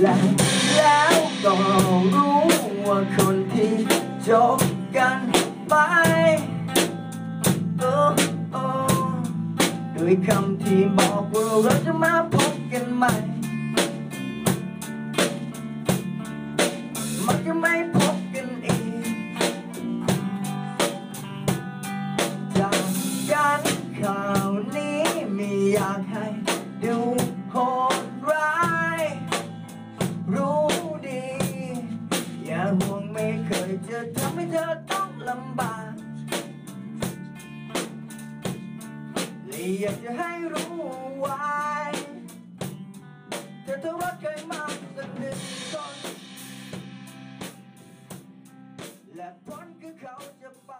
แล้ว แล้วก็รู้ว่าคนที่จบกันไปโอ้โอ้ด้วยคำที่บอกว่าเราจะมาพบกันใหม่ จะทำให้เธอต้องลำบากและอยากจะให้รู้ไว้เธอทะเลาะเคยมาสักหนึ่งคนและพ้นคือเขาจะไป